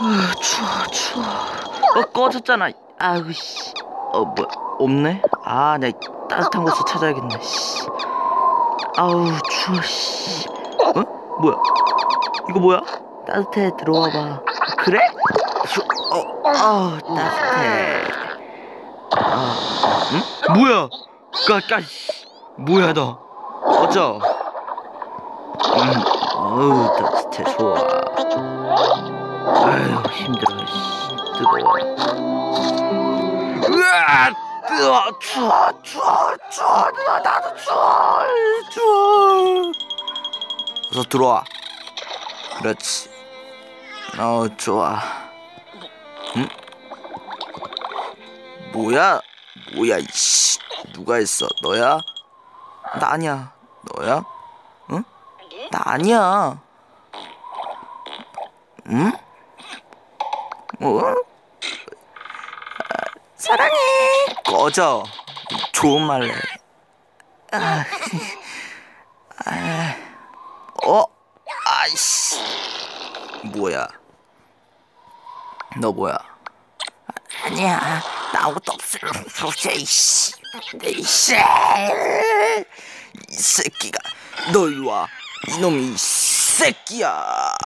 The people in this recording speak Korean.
아, 추워 추워. 어 꺼졌잖아. 아우 씨 어 뭐야 없네? 아 내가 따뜻한 곳을 찾아야겠네. 씨. 아우 추워 씨. 어? 뭐야? 이거 뭐야? 따뜻해 들어와 봐. 그래? 추, 어, 아우 따뜻해. 아, 응? 뭐야? 까까 뭐야 너? 꺼져. 음, 어우 따뜻해 좋아. 씨 뜨거워 으아 뜨거 추워 추워 추워 누나 나도 추워 추워 어서 들어와 그렇지 어 좋아 응? 뭐야 뭐야 이씨 누가 했어 너야? 나 아니야 너야? 응? 나 아니야 응? 어? 사랑해. 꺼져. 좋은 말래. 아, 아, 어? 아이씨. 뭐야? 너 뭐야? 아니야. 나 아무것도 없어. 없어, 이씨. 이씨. 이 새끼가. 너 이리 와. 이놈이 이 새끼야.